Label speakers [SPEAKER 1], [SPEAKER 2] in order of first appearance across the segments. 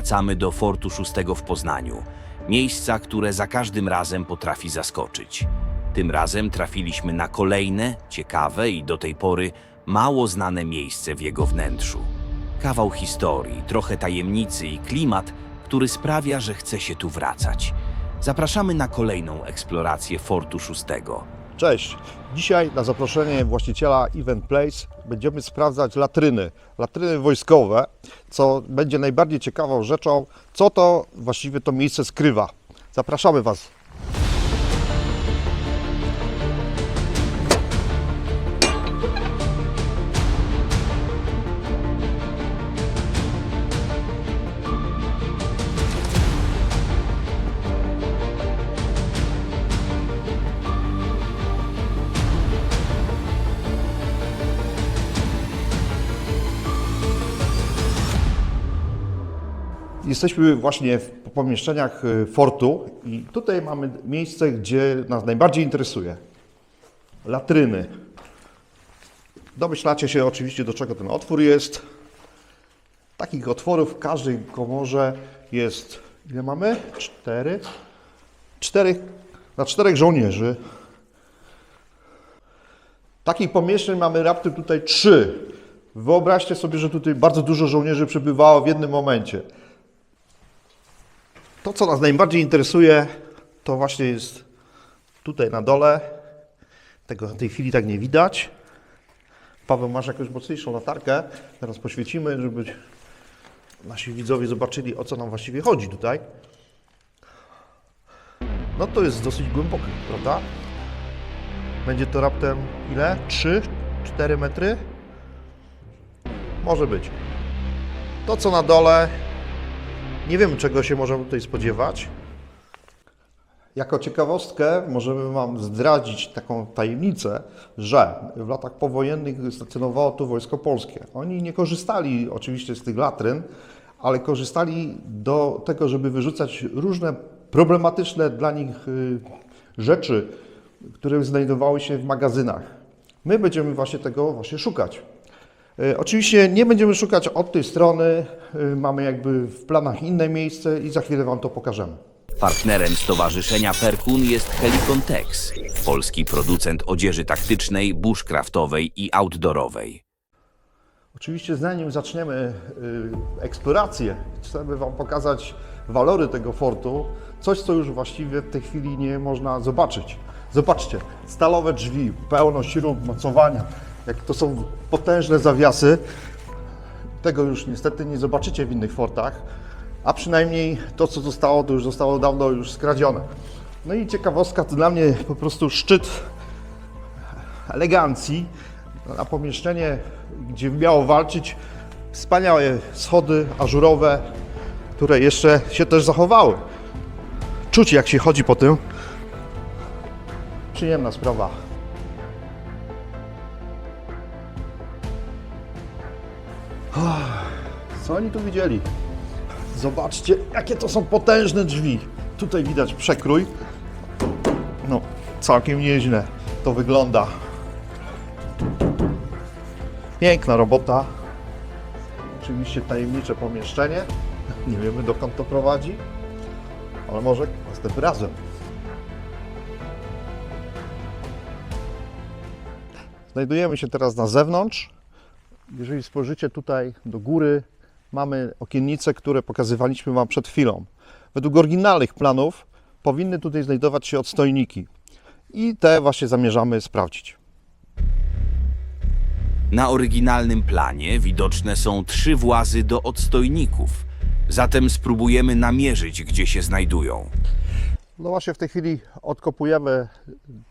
[SPEAKER 1] wracamy do Fortu Szóstego w Poznaniu. Miejsca, które za każdym razem potrafi zaskoczyć. Tym razem trafiliśmy na kolejne, ciekawe i do tej pory mało znane miejsce w jego wnętrzu. Kawał historii, trochę tajemnicy i klimat, który sprawia, że chce się tu wracać. Zapraszamy na kolejną eksplorację Fortu Szóstego.
[SPEAKER 2] Cześć! Dzisiaj na zaproszenie właściciela Event Place będziemy sprawdzać latryny, latryny wojskowe, co będzie najbardziej ciekawą rzeczą, co to właściwie to miejsce skrywa. Zapraszamy Was. Jesteśmy właśnie w pomieszczeniach y, fortu i tutaj mamy miejsce, gdzie nas najbardziej interesuje. Latryny. Domyślacie się oczywiście, do czego ten otwór jest. Takich otworów w każdej komorze jest, ile mamy? Cztery. Czterech, na czterech żołnierzy. Takich pomieszczeń mamy raptem tutaj trzy. Wyobraźcie sobie, że tutaj bardzo dużo żołnierzy przebywało w jednym momencie. To, co nas najbardziej interesuje, to właśnie jest tutaj na dole. Tego w tej chwili tak nie widać. Paweł, masz jakąś mocniejszą latarkę. Teraz poświecimy, żeby nasi widzowie zobaczyli, o co nam właściwie chodzi tutaj. No to jest dosyć głębokie, prawda? Będzie to raptem ile? 3-4 metry? Może być. To, co na dole, nie wiem, czego się możemy tutaj spodziewać. Jako ciekawostkę możemy Wam zdradzić taką tajemnicę, że w latach powojennych stacjonowało tu Wojsko Polskie. Oni nie korzystali oczywiście z tych latryn, ale korzystali do tego, żeby wyrzucać różne problematyczne dla nich y, rzeczy, które znajdowały się w magazynach. My będziemy właśnie tego właśnie szukać. E, Oczywiście nie będziemy szukać od tej strony, e, mamy jakby w planach inne miejsce i za chwilę Wam to pokażemy.
[SPEAKER 1] Partnerem Stowarzyszenia Perkun jest Helikon Tex, polski producent odzieży taktycznej, bushcraftowej i outdoorowej.
[SPEAKER 2] Oczywiście zanim zaczniemy y, eksplorację, chcemy Wam pokazać walory tego fortu, coś co już właściwie w tej chwili nie można zobaczyć. Zobaczcie, stalowe drzwi, pełno śrub, mocowania, jak to są potężne zawiasy. Tego już niestety nie zobaczycie w innych fortach, a przynajmniej to co zostało, to już zostało dawno już skradzione. No i ciekawostka, to dla mnie po prostu szczyt elegancji na pomieszczenie, gdzie miało walczyć. Wspaniałe schody ażurowe, które jeszcze się też zachowały. Czuć jak się chodzi po tym. Przyjemna sprawa. Co oni tu widzieli? Zobaczcie, jakie to są potężne drzwi. Tutaj widać przekrój. No, całkiem nieźle to wygląda. Piękna robota. Oczywiście tajemnicze pomieszczenie. Nie wiemy dokąd to prowadzi, ale może następnym razem. Znajdujemy się teraz na zewnątrz. Jeżeli spojrzycie tutaj do góry, mamy okiennice, które pokazywaliśmy Wam przed chwilą. Według oryginalnych planów powinny tutaj znajdować się odstojniki. I te właśnie zamierzamy sprawdzić.
[SPEAKER 1] Na oryginalnym planie widoczne są trzy włazy do odstojników. Zatem spróbujemy namierzyć, gdzie się znajdują.
[SPEAKER 2] No właśnie w tej chwili odkopujemy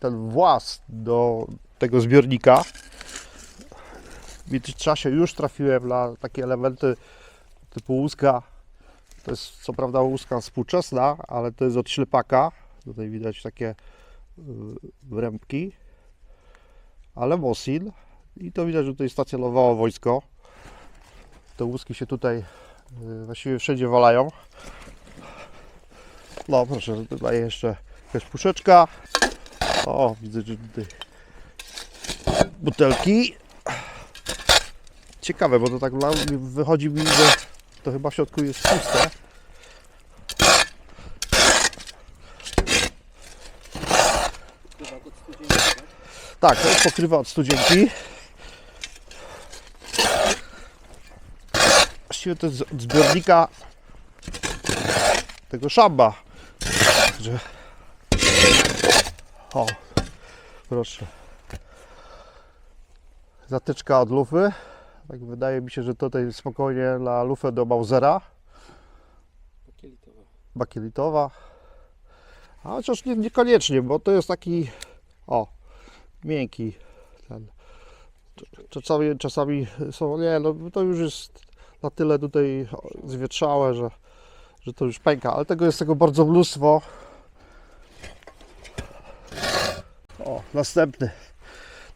[SPEAKER 2] ten włas do tego zbiornika. W międzyczasie już trafiłem na takie elementy typu łuska. To jest co prawda łuska współczesna, ale to jest od ślepaka. Tutaj widać takie y, rębki. Ale Mosin. I to widać, że tutaj stacjonowało wojsko. Te łuski się tutaj y, właściwie wszędzie walają. No proszę, tutaj jeszcze jakaś puszeczka. O, widzę, że tutaj butelki. Ciekawe, bo to tak wychodzi mi, że To chyba w środku jest puste. Tak, to jest pokrywa od studzienki. Właściwie to jest od zbiornika tego szamba. Także... O, proszę. Zatyczka od lufy. Tak wydaje mi się, że tutaj spokojnie na lufę do Mausera. Bakielitowa. A chociaż nie, niekoniecznie, bo to jest taki o, miękki ten. Czasami, czasami są, nie no to już jest na tyle tutaj zwietrzałe, że, że to już pęka, ale tego jest tego bardzo mnóstwo. O, następny.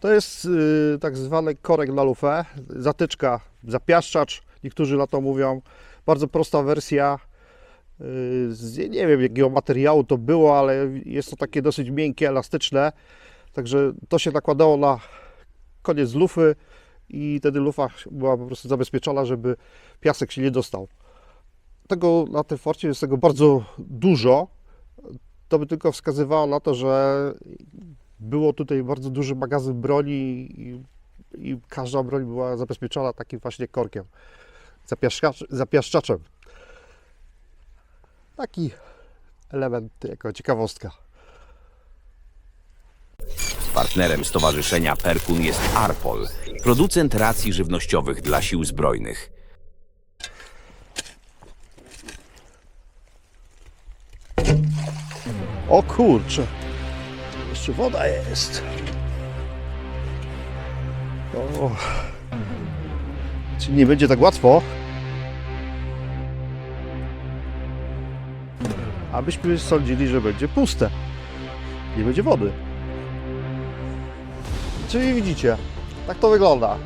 [SPEAKER 2] To jest y, tak zwany korek na lufę, zatyczka, zapiaszczacz, niektórzy na to mówią. Bardzo prosta wersja. Y, z, nie wiem jakiego materiału to było, ale jest to takie dosyć miękkie, elastyczne. Także to się nakładało na koniec lufy i wtedy lufa była po prostu zabezpieczona, żeby piasek się nie dostał. Tego na tym forcie jest tego bardzo dużo. To by tylko wskazywało na to, że było tutaj bardzo duży magazyn broni i, i każda broń była zabezpieczona takim właśnie korkiem, zapiaszczacz, zapiaszczaczem. Taki element jako ciekawostka.
[SPEAKER 1] Partnerem stowarzyszenia Perkun jest Arpol, producent racji żywnościowych dla sił zbrojnych.
[SPEAKER 2] O kurczę, jeszcze woda jest. O, czyli nie będzie tak łatwo. Abyśmy sądzili, że będzie puste. Nie będzie wody. Czyli widzicie, tak to wygląda.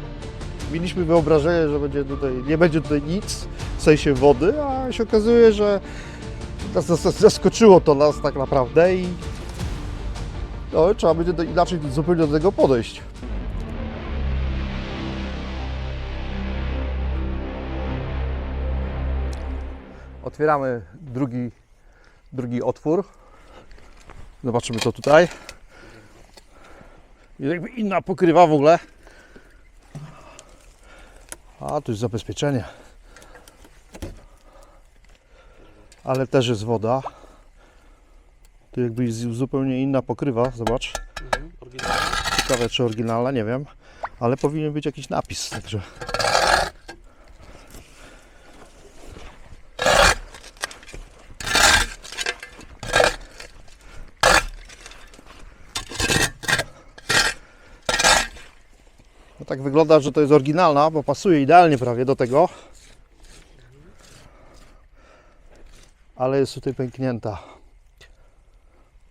[SPEAKER 2] Mieliśmy wyobrażenie, że będzie tutaj, nie będzie tutaj nic, w sensie wody, a się okazuje, że zaskoczyło to nas tak naprawdę i no, trzeba będzie inaczej zupełnie do tego podejść. Otwieramy drugi, drugi otwór. Zobaczymy co tutaj. Jest jakby inna pokrywa w ogóle. A, tu jest zabezpieczenie. Ale też jest woda. Tu jakby jest zupełnie inna pokrywa, zobacz. Ciekawe czy oryginalna, nie wiem. Ale powinien być jakiś napis, także. No tak wygląda, że to jest oryginalna, bo pasuje idealnie prawie do tego. Ale jest tutaj pęknięta.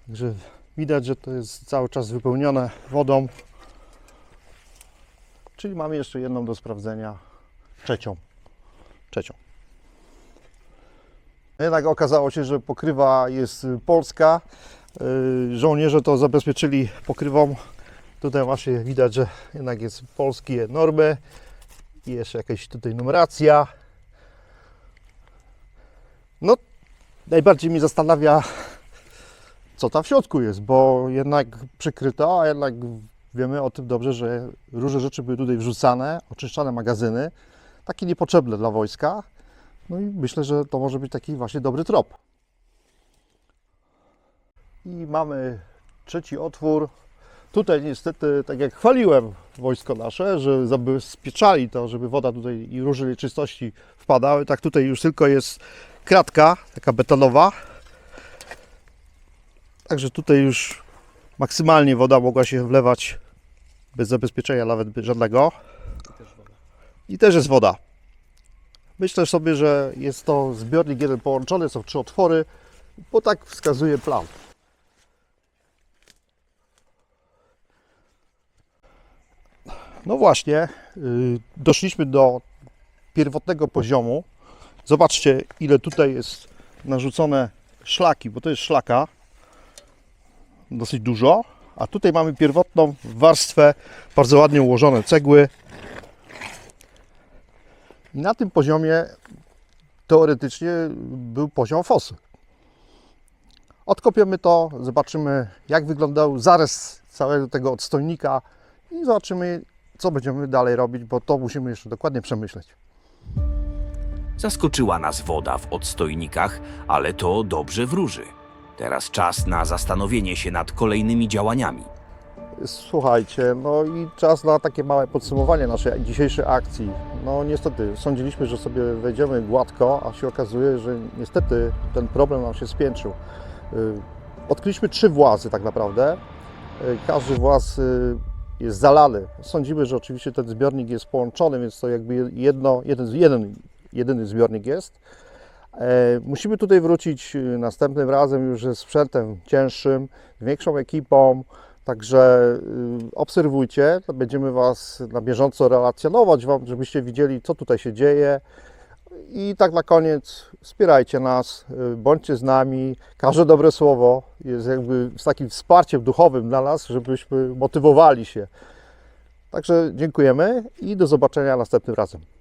[SPEAKER 2] Także widać, że to jest cały czas wypełnione wodą. Czyli mamy jeszcze jedną do sprawdzenia. Trzecią. Trzecią. Jednak okazało się, że pokrywa jest polska. Y, Żołnierze to zabezpieczyli pokrywą. Tutaj właśnie widać, że jednak jest polskie normy. Jeszcze jakaś tutaj numeracja. No, najbardziej mnie zastanawia, co tam w środku jest, bo jednak przykryto, a jednak wiemy o tym dobrze, że różne rzeczy były tutaj wrzucane, oczyszczane magazyny, takie niepotrzebne dla wojska. No i myślę, że to może być taki właśnie dobry trop. I mamy trzeci otwór. Tutaj niestety, tak jak chwaliłem wojsko nasze, że zabezpieczali to, żeby woda tutaj i różne nieczystości wpadały, tak tutaj już tylko jest kratka, taka betonowa. Także tutaj już maksymalnie woda mogła się wlewać bez zabezpieczenia nawet żadnego. I też jest woda. Myślę sobie, że jest to zbiornik jeden połączony, są trzy otwory, bo tak wskazuje plan. No właśnie, yy, doszliśmy do pierwotnego poziomu. Zobaczcie, ile tutaj jest narzucone szlaki, bo to jest szlaka dosyć dużo. A tutaj mamy pierwotną warstwę, bardzo ładnie ułożone cegły. I na tym poziomie teoretycznie był poziom fosy. Odkopiemy to, zobaczymy jak wyglądał zarys całego tego odstojnika i zobaczymy co będziemy dalej robić, bo to musimy jeszcze dokładnie przemyśleć.
[SPEAKER 1] Zaskoczyła nas woda w odstojnikach, ale to dobrze wróży. Teraz czas na zastanowienie się nad kolejnymi działaniami.
[SPEAKER 2] Słuchajcie, no i czas na takie małe podsumowanie naszej dzisiejszej akcji. No niestety, sądziliśmy, że sobie wejdziemy gładko, a się okazuje, że niestety ten problem nam się spiętrzył. Y, Odkryliśmy trzy włazy tak naprawdę. Y, Każdy właz y, jest zalany. Sądzimy, że oczywiście ten zbiornik jest połączony, więc to jakby jedno, jeden, jeden, jedyny zbiornik jest. E, Musimy tutaj wrócić y, następnym razem już ze sprzętem cięższym, większą ekipą. Także y, obserwujcie, będziemy Was na bieżąco relacjonować Wam, żebyście widzieli, co tutaj się dzieje. I tak na koniec, wspierajcie nas, bądźcie z nami. Każde dobre słowo jest jakby z takim wsparciem duchowym dla nas, żebyśmy motywowali się. Także dziękujemy i do zobaczenia następnym razem.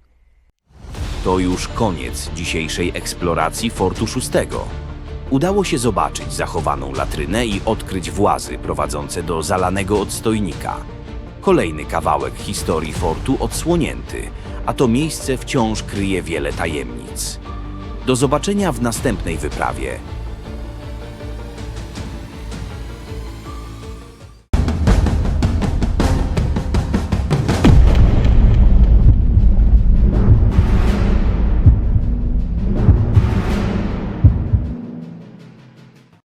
[SPEAKER 1] To już koniec dzisiejszej eksploracji Fortu Szóstego. Udało się zobaczyć zachowaną latrynę i odkryć włazy prowadzące do zalanego odstojnika. Kolejny kawałek historii fortu odsłonięty, a to miejsce wciąż kryje wiele tajemnic. Do zobaczenia w następnej wyprawie